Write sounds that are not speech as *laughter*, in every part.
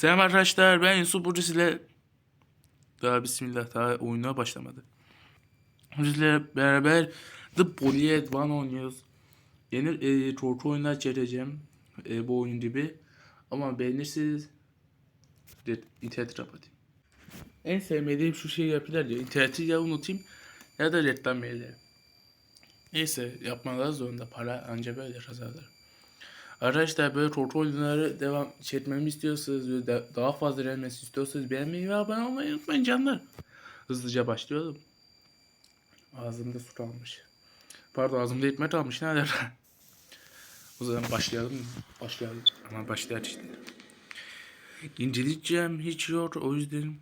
Selam arkadaşlar ben Yusuf Burcu ile daha bismillah daha oyuna başlamadı. Sizlerle beraber The Polyed One oynuyoruz. Yeni e, korku oyunlar çekeceğim e, bu oyun gibi. Ama beğenirseniz de, internet kapatayım. En sevmediğim şu şeyi yapıyorlar diyor. İnterneti ya unutayım ya da reklam verirler. Neyse yapmaları zorunda para anca böyle kazanır. Arkadaşlar böyle korku oyunları devam çekmemi istiyorsanız ve da- daha fazla gelmesi istiyorsanız beğenmeyi ve abone olmayı unutmayın canlar. Hızlıca başlayalım. Ağzımda su kalmış. Pardon ağzımda ekmek kalmış. Ne? O zaman başlayalım. Başlayalım. Ama başlayalım işte. İnceleyeceğim hiç yok. O yüzden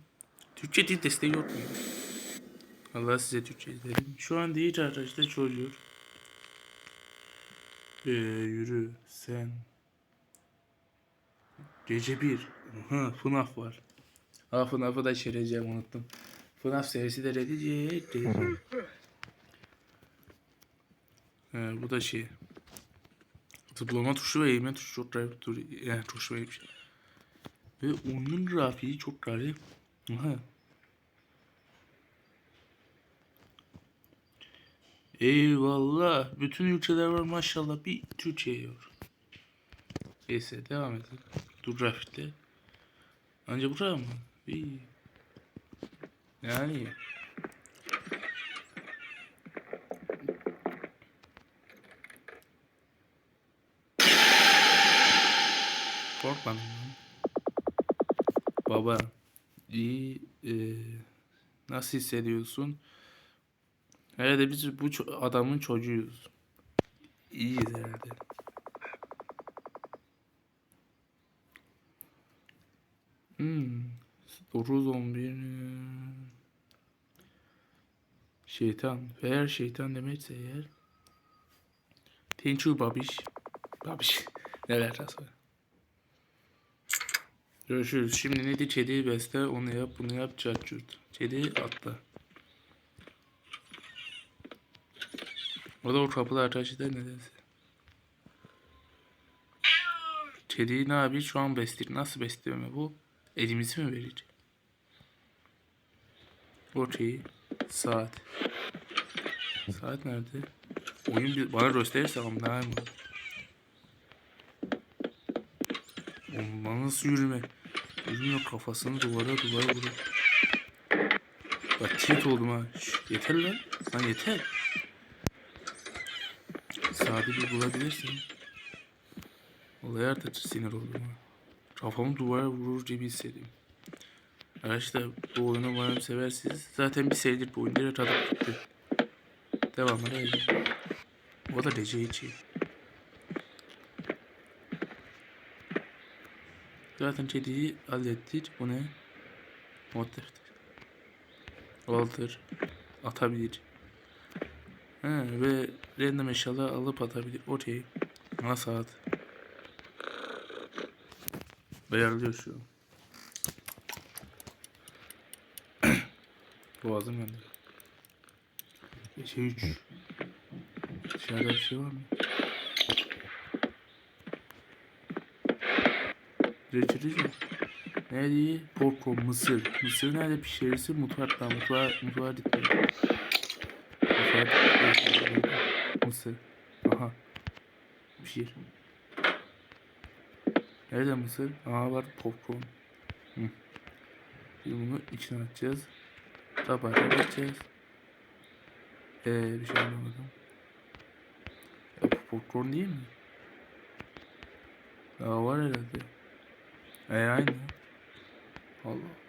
Türkçe dil desteği yok mu? Allah size Türkçe izlerim. Şu an değil arkadaşlar çoğuluyor. Ee, yürü sen. Gece bir. Ha, FNAF var. Ha FNAF'ı da çevireceğim unuttum. FNAF serisi de gelecek. Ee, bu da şey. Zıplama tuşu ve eğme tuşu çok garip yani tuşu ve şey. Ve oyunun grafiği çok garip. Eyvallah. Bütün ülkeler var maşallah. Bir Türkçe yok. Neyse devam edelim. Dur grafikte. Anca buraya mı? İyi. Yani. Korkmadım. Baba. iyi e, nasıl hissediyorsun? Herhalde biz bu adamın çocuğuyuz. İyiyiz herhalde. Hmm. 9 11 Şeytan. Eğer şeytan demekse eğer Thank you babiş. Babiş. *laughs* Neler var. Görüşürüz. Şimdi neydi? Çediği beste. Onu yap, bunu yap, çat çut. Çediği atla. O da o kapıda arkadaşlar nedense. Çeliği ne abi şu an besliyor. Nasıl besleme bu? Elimizi mi verecek? Okey. Saat. Saat nerede? Oyun bir, bana gösterirse ne mı? Bana nasıl yürüme? Yürümüyor kafasını duvara duvara vuruyor. Bak tilt oldum ha. Şş, yeter lan. Lan yeter. Bir bulabilirsin. Olay artık sinir oldum. Kafamı duvara vurur gibi hissediyorum. Arkadaşlar bu oyunu umarım seversiniz. Zaten bir seridir bu oyun. Direkt tadıp gitti. Devamını edelim. O da DC içi. Zaten kediyi hallettik. Bu ne? Defter. Walter. Atabilir. He, ve random eşyaları alıp atabilir. Okey. Ana saat. Bayarlıyor şu an. *coughs* Boğazım yandı. Gece 3. Dışarıda bir şey var mı? Reçeliz mi? Ne diye? Popcorn, mısır. Mısır nerede pişirirsin? Mutfakta. Mutfağa, mutfağa dikkat. Mutfağa dikkat. Mısır. Aha. Pişir. Nerede mısır? Aha var popcorn. Hı. Şimdi bunu içine atacağız. Tabağa atacağız. Eee bir şey anlamadım. Ya popcorn değil mi? Ya var herhalde. E aynı. Allah.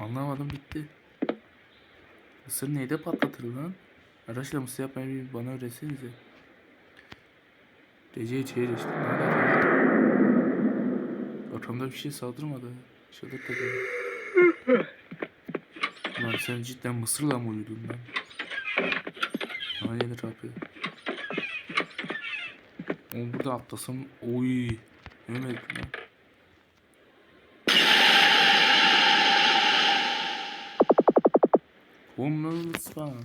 Anlamadım bitti. Mısır neyde patlatır lan? Arkadaşlar mısır yapmayı bana öğretsenize. Gece. Ne alaka? Arkamda bir şey saldırmadı. Şadır tabii. Lan sen cidden mısırla mı uyudun lan? Aynen kapı. Oğlum burada atlasam oy. Yemedim lan. Homeless falan.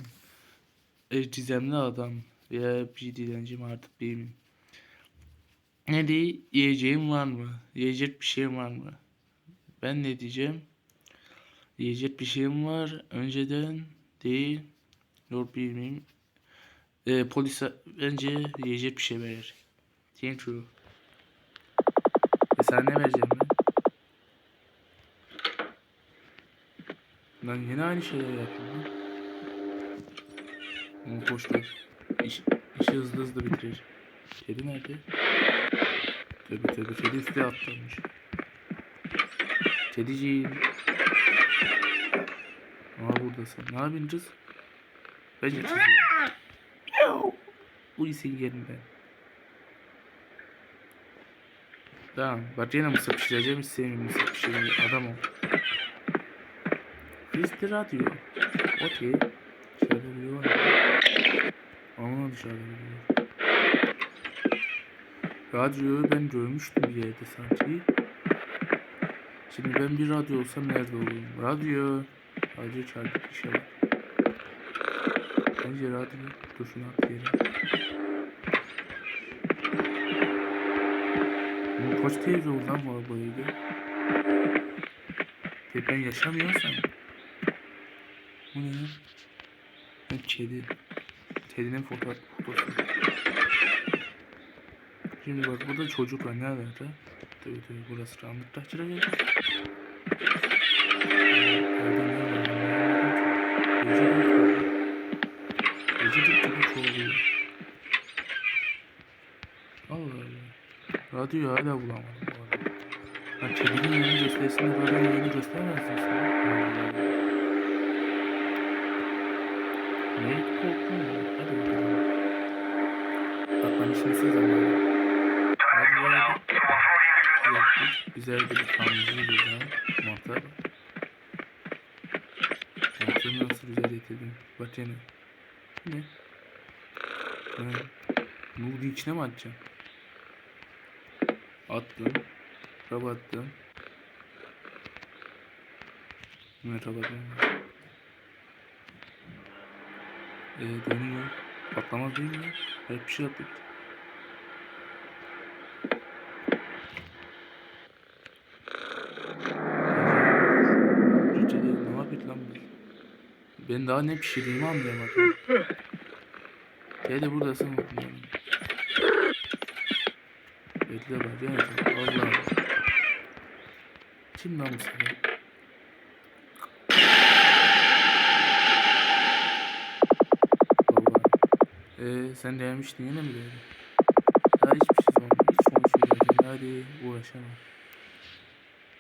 E, adam veya bir dilenci mi artık bilmiyorum. Ne diye yiyeceğim var mı? Yiyecek bir şeyim var mı? Ben ne diyeceğim? Yiyecek bir şeyim var. Önceden değil. Yok bilmeyeyim. Ee, polise bence yiyecek bir şey verir. Thank you. E sana ne vereceğim ben? Lan yine aynı şeyler yapıyorum. Ama hoş değil. İş, işi hızlı hızlı bitirir. Kedi nerede? Tabi tabi kedi üstüne atlamış. Kediciğim. Aa buradasın. Ne yapıyorsunuz? Bence çiziyor. Uy senin yerinden. Tamam. Bak yine mısır pişireceğim. Hiç sevmiyorum pişirmeyi. Adam ol. De radyo. Okey. Dışarıda biri var. Ama dışarıda var. Radyoyu ben görmüştüm bir yerde sanki. Şimdi ben bir radyo olsam nerede olurum? Radyo. Radyo çaldık bir şey var. Bence radyo. Dur şunu at yere. Kaç televizyon lan var bu evde? Tek ben yaşamıyorsam. Bu ne lan? Ha, Kedi. Kedinin foto fotosu. Şimdi bak burada çocuk var. Nerede? Tabii tabii burası Ramlık Tahçı'da geldi. Radyoyu hala bulamadım bu arada. Ha kedinin yerini göstersin de radyonun yerini göstermezsin sen. Ne korktun ya? Hadi bakalım. Bak ben işimsiz zamanı. Hadi. Yaptık. Güzel bir tamirci güzel. Mantar. Mantarı nasıl güzel getirdim. Bu Ne? Ha. Nurdu içine mi atacağım? Attım. Kapattım. Ne kapattım? Ee, dönüyor. Patlamaz değil mi? Hep bir şey yaptık. Cücede ne yapıyor lan? Ben daha ne pişirdiğimi anlayamadım. Gel de buradasın bakayım. Bekle bak yani. Allah Allah. Kim lan bu sefer? Ee, sen demiştin yine mi böyle? Daha hiçbir şey sorma. Hiç konuşmayacağım. Hadi uğraşamam.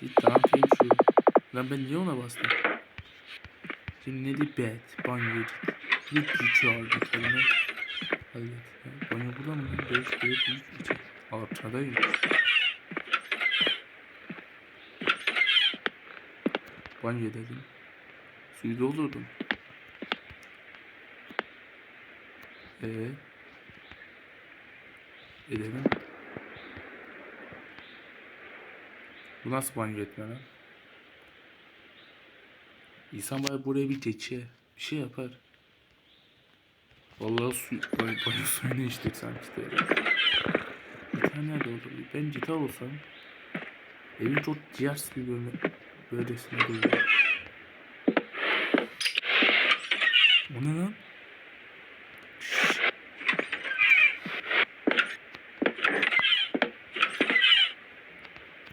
Git tamam thank you. Lan ben niye ona bastım? Şimdi ne di bed? Banyo git. Git git çağır git elime. Hadi git. Banyo burada mı? 5, 4, 3, 2. Arkada 3. Banyo dedim. Suyu doldurdum. Ee, edelim. Bu nasıl banyo etme lan? İnsan bari buraya bir geçe. Bir şey yapar. Vallahi su, banyo, banyo suyunu içtik sanki de. Bir tane nerede oldu? Ben cita olsam evin çok ciğers gibi böyle böylesine duruyor. O ne lan? Şşş.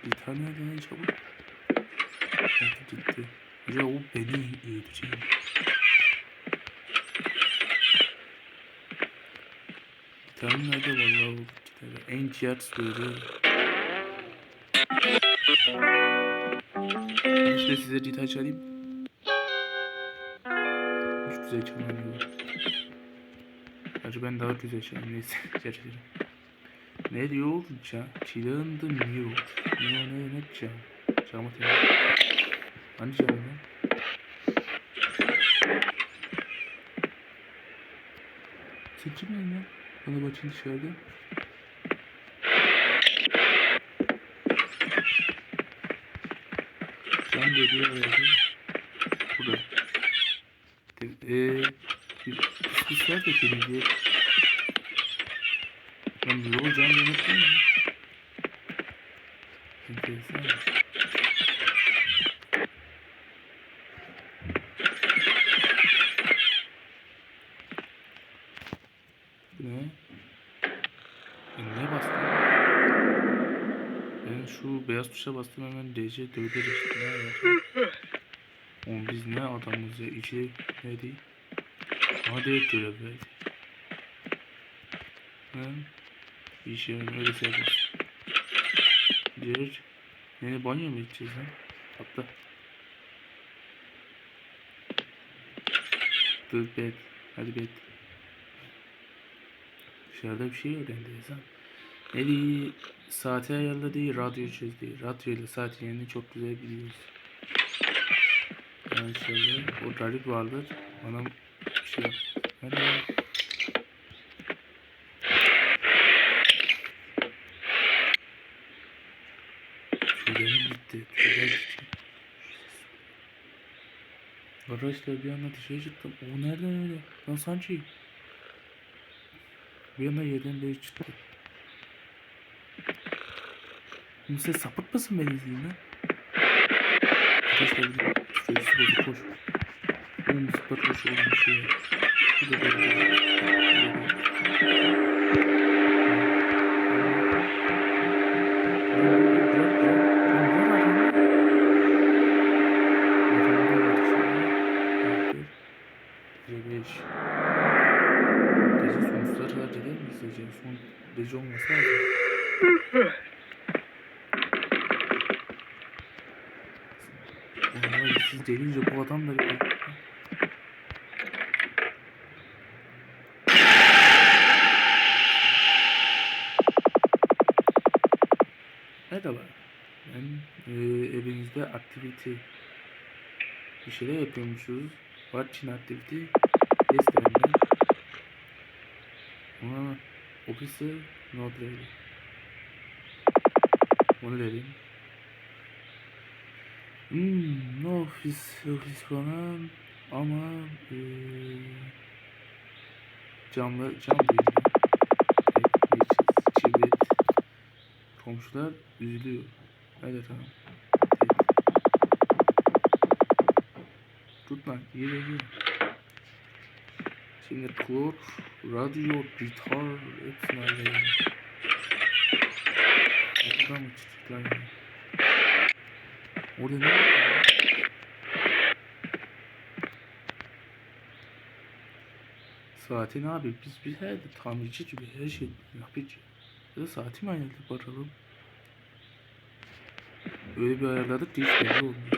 Bir tane nerede lan çabuk? Hadi gitti. Ya o beni yiyecek. Nerede vallahi o iki tane. En ciğer söylüyor. İşte size cita çalayım. Hiç güzel çalamıyor. Hacı ben daha güzel çalayım neyse. *laughs* Gerçekten. Ne diyor? Ca Çilağında Mio. Mio ne ne cam? Camı temiz. Hangi cam lan? Sen kimsin lan? Bana bakayım dışarıda. Cam dediği herhalde. Burada. Eee... Bir pis var da temizliyor. Ben bir yemek değil mi? Enteresan. Bu ne? Ben neye bastım? Ben şu beyaz tuşa bastım hemen DC dövdür işte. Ne yapacağım? Oğlum biz ne adamız ya? İçi ne değil? Hadi görev verdi. Bir şey öyle seviyoruz. Diğer Yine banyo mu gideceğiz lan? Atla. Dur bed. Hadi bed. Dışarıda bir şey öğrendiyiz ha. Eli saati ayarladı, radyo çözdü. Radyo ile saat yerini çok güzel biliyoruz. Yani şöyle, o garip vardır. Bana şey. Hadi. Tüylerim gitti. Tüyler gitti. Arkadaşlar bir anda dışarı çıktım. O nereden öyle? Lan Sanchi. Bir anda yerden beri çıktı. Oğlum sen sapık mısın beni izleyin lan? Arkadaşlar bir koş. Oğlum zıplar koş oğlum bir şey. Bu da böyle. Aktivite bir şeyler yapıyormuşuz. Watching activity Restaurant'ta Ama ofisi not ready. Onu vereyim. Hmm, no ofis, ofis falan ama eee camlı, cam değil. Evet. Komşular üzülüyor. Hadi tamam. Tut lan, iyi iyi. Şimdi klavye, radyo, gitar, hepsini halledelim. Orada mı lan ya? Orada ne var? Saati ne abi? Biz biz her tamirci gibi her şey yapıcı. Ya da saati mi ayarladık bakalım? Öyle bir ayarladık ki hiç belli olmuyor.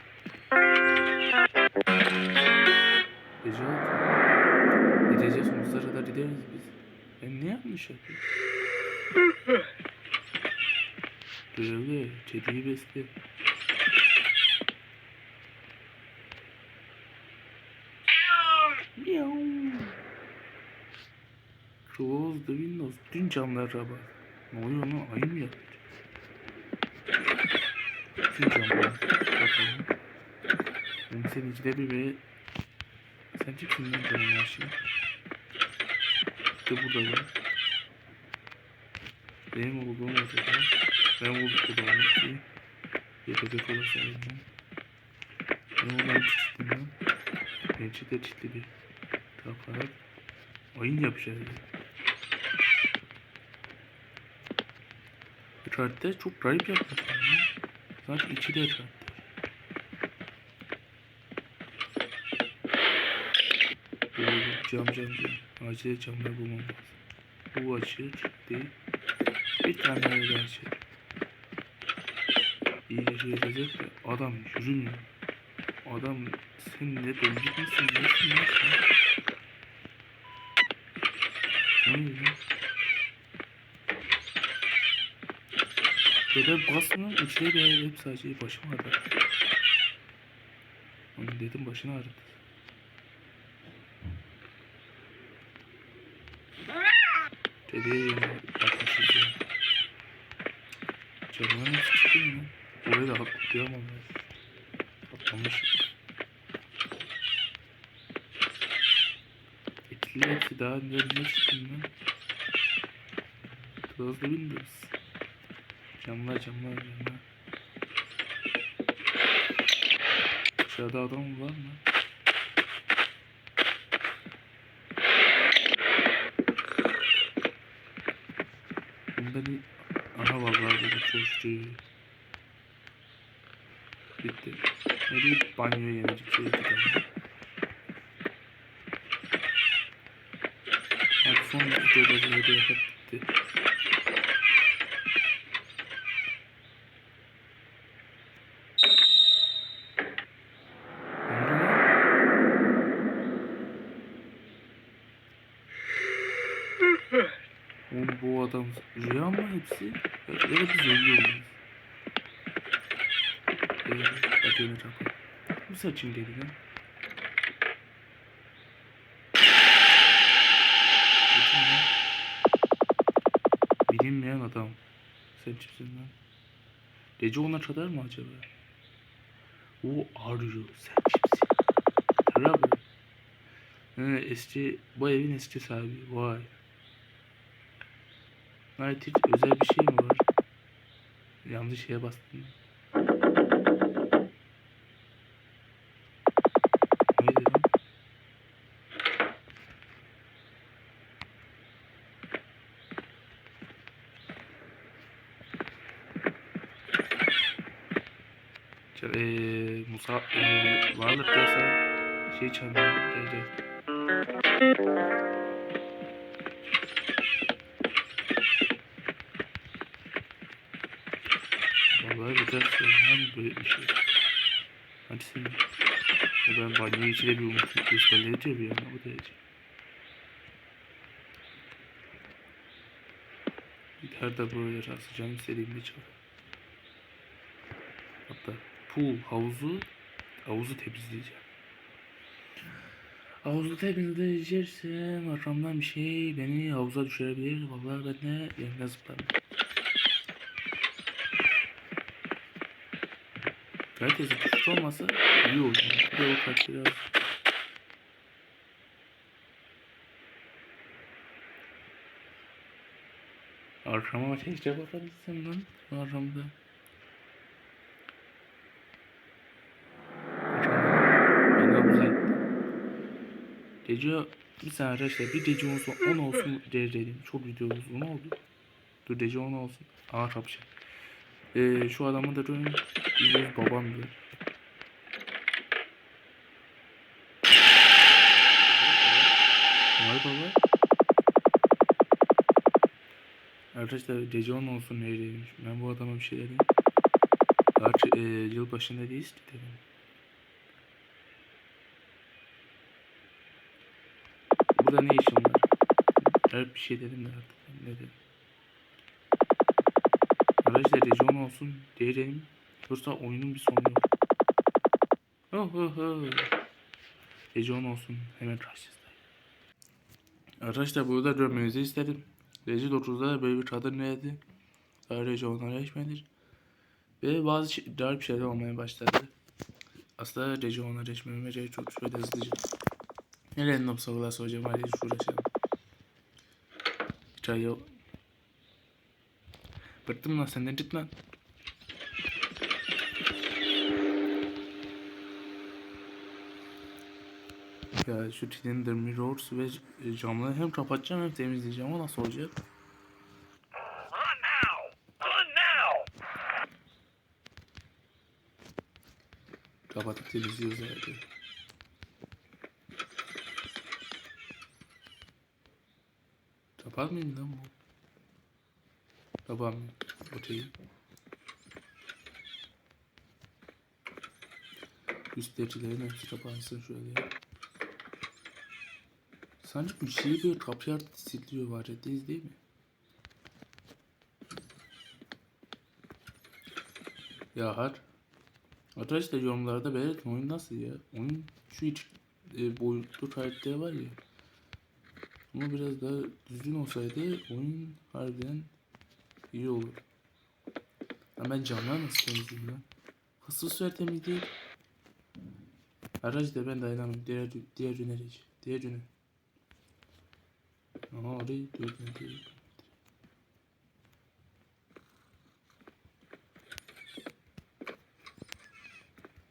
Gece oldu. Gideceğiz sonuçlara kadar gideriz biz. Ben ne yanlış yapıyorum? Görevli, kediyi besle. Miau. Close the windows. Dün camlara bak. Ne oluyor lan? Ayı mı yapıyor? Bütün camlara bakalım. Oğlum sen ikide bir be. Sen kimsin lan canım her şey? İşte burada var. Benim olduğum odada. Ben olduğum odada ki. Yapacak olursa elimden. Ben ondan çiçtim lan. Bence de çitli bir yaparak oyun yapacağız. Radde çok garip yapmışlar ya. Zaten içi de radde. Böyle cam cam cam. Acil camlar bulmam. Bu açır değil. Bir tane öyle açır. İyice şey edecek de adam yürümüyor. Adam sen ne döndük müsün? Nesin lan? Ne oluyor lan? Ve ben basmıyorum. Üçte bir hep sadece başım ağrıdı. Onu dedim başını ağrıdı. Yine bakmışız ya. Canına nasıl çıktı mı? Orayı da atlayamam ya. Atlamış. Etli hepsi daha önlerine çıktım ben. The windows. Camlar camlar camlar. Aşağıda adam var mı? Bunda bir... Aha vallahi böyle coştu. Bitti. Ne bir banyoya yenedik şey gidelim. Hadi son videoda bir hediye hep bitti. Ne oldu lan? Oğlum bu adam rüya mı hepsi? Ya da biz ölüyor muyuz? Eee, hadi öyle yapalım. Bu saçın dedi lan. Bu? Bilinmeyen adam. Sen kimsin lan? Gece ona kadar mı acaba? O arıyor. Sen kimsin? Merhaba. Ha, eski, bu evin eski sahibi. Vay. Ait hiç özel bir şey mi var? Yanlış şeye bastım. Neydi Eee Musa eee varlık dese şey çalmıyor gece. Böyle bir şey. Hadi sen. Ya ben banyo içine bir umutluluk gösterleyince bir yana bu derece. Gitar da böyle rastlayacağım istediğimde çal. Hatta pool havuzu havuzu temizleyeceğim. Havuzu temizleyeceksem arkamdan bir şey beni havuza düşürebilir. Vallahi ben de yerine zıplarım. Kalitesi düşük olmasa iyi olur. Bir de o kaç biraz. Arkama çekecek bakabilsem lan. Arkamda. Gece bir saniye arkadaşlar bir gece olsun 10 olsun dedim. Çok video uzun oldu. Dur gece 10 olsun. Aa kapışın. Ee, şu adamı da görün. Yüz babam diyor. Vay baba. Arkadaşlar 10 olsun neredeymiş. Ben bu adama bir şey dedim. Gerçi e, yıl başında değiliz dedim. Burada ne işin var? Her bir şey dedim de artık. Ne dedim? Arkadaşlar 10 olsun diyelim. Yoksa oyunun bir sonu yok. Oh oh oh. 10 olsun hemen karşınızdayım. Arkadaşlar burada görmenizi istedim. Gece 9'da böyle bir kadın neydi? Ayrıca onlara geçmedir. Ve bazı garip şeyler olmaya başladı. Aslında gece onlara geçmemeye gerek çok şöyle hızlıca. Ne random sorular soracağım hadi hiç uğraşalım. Çay yok. Bıktım lan senden git. Ya şu cylinder mirrors ve camları hem kapatacağım hem temizleyeceğim. O nasıl olacak? Kapatıp temizliyoruz herhalde. Kapat mıyım lan bu? Kapatmıyor. Okey. Üstlercilerin hepsi kapansın şöyle. Sanki bir şey böyle kapıya siliyor var ya değil, değil mi? Ya har. Arkadaşlar yorumlarda belirtin oyun nasıl ya? Oyun şu iç e, boyutlu karakteri var ya. Ama biraz daha düzgün olsaydı oyun harbiden iyi olur. Ha ben nasıl temizleyeyim lan? Hırsız ver temizleyeyim. Arkadaşlar ben dayanamam. Diğer diğer önerici. Diğer öner. Aha orayı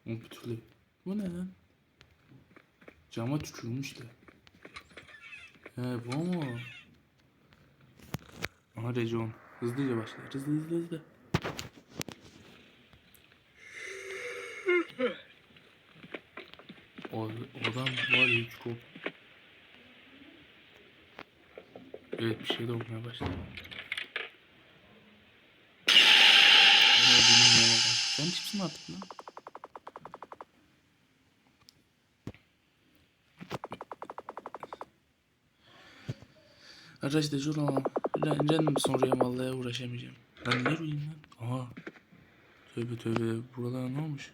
bir türlü. Bu ne lan? Cama tükürmüşler. He bu mu? Aha Recon. Hızlıca başla. Hızlı hızlı hızlı. O, adam var ya çok. Evet bir şey de başladı. Sen tipsin mi artık lan? Arkadaşlar şunu random sonraya vallahi uğraşamayacağım. Ben ne bileyim lan? Aha. Tövbe tövbe. Buralar ne olmuş?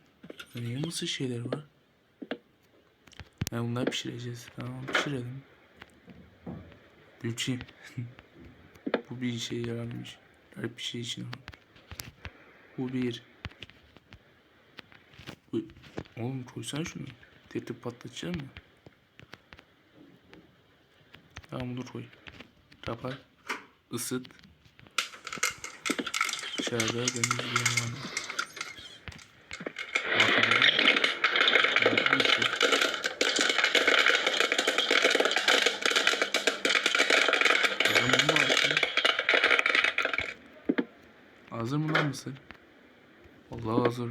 Niye mısır şeyler var? Ya bunları pişireceğiz. Tamam pişirelim. Büyüteyim. Bu bir işe yararmış. Garip bir şey için. Bu bir. Bu... Oğlum koysana şunu. Tek patlatacak mı? Tamam bunu koy. Kapat. Isıt. Dışarıda deniz bir var. Bakalım. Hazır mı lan mısın? Allah hazır.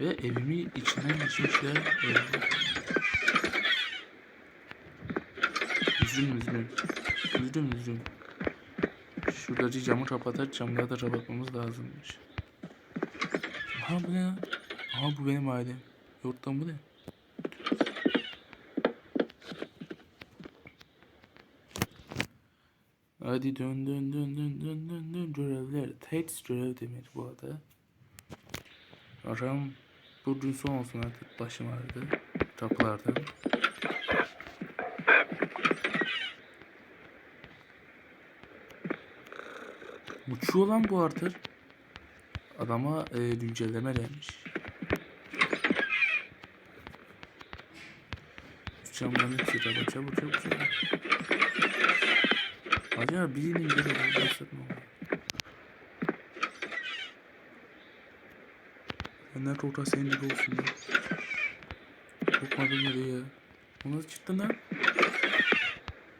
Ve evimi içinden geçmişler. Evet. Üzgün üzgün. Üzgün üzgün. Şuradaki camı kapatar camları da kapatmamız lazımmış. Aha bu ne? Aha bu benim ailem. Yurttan bu ne? Hadi dön dön dön dön dön dön dön görevler. Tek görev demir bu arada. Aram bugün son olsun artık başım ağrıdı. Kapılardan. Uçuyor lan bu artık. Adama e, güncelleme gelmiş. Camların hepsi de çabuk çabuk çabuk. Acaba birinin biri olmazsa ne olur? Senden korkan senin gibi olsun ya. Korkmadım nereye ya. O nasıl çıktı lan?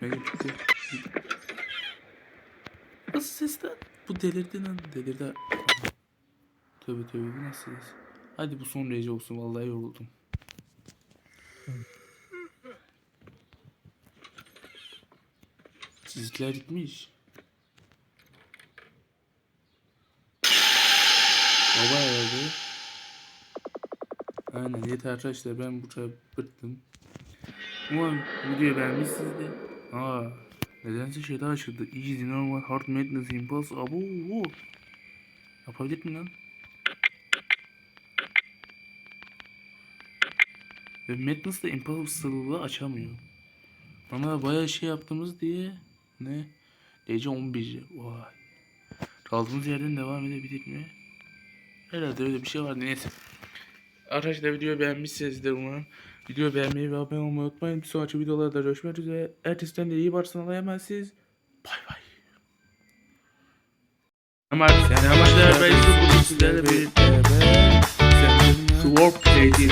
Mega gitti. Nasıl ses lan? Bu delirdi lan. Delirdi. Tövbe tövbe bu nasıl ses? Hadi bu son rece olsun vallahi yoruldum. Çizgiler gitmiş. Baba herhalde. Aynen yeter arkadaşlar ben bu çay bıktım. Umarım videoyu beğenmişsinizdir. Aa, nedense şeyler açıldı. Easy, normal, hard, madness, impulse. Abo. Yapabilir mi lan? Ve madness da impulse'lığı açamıyor. Ama bayağı şey yaptığımız diye ne? Gece 11. Vay. Kaldığımız yerden devam edebilir mi? Herhalde öyle bir şey vardı. Neyse. Arkadaşlar videoyu beğenmişsinizdir umarım. Videoyu beğenmeyi ve abone olmayı unutmayın. Bir sonraki videolarda görüşmek üzere. Ertesinden de iyi varsın Allah'a emanetsiniz. Bay bay. Ama Sword Playd'in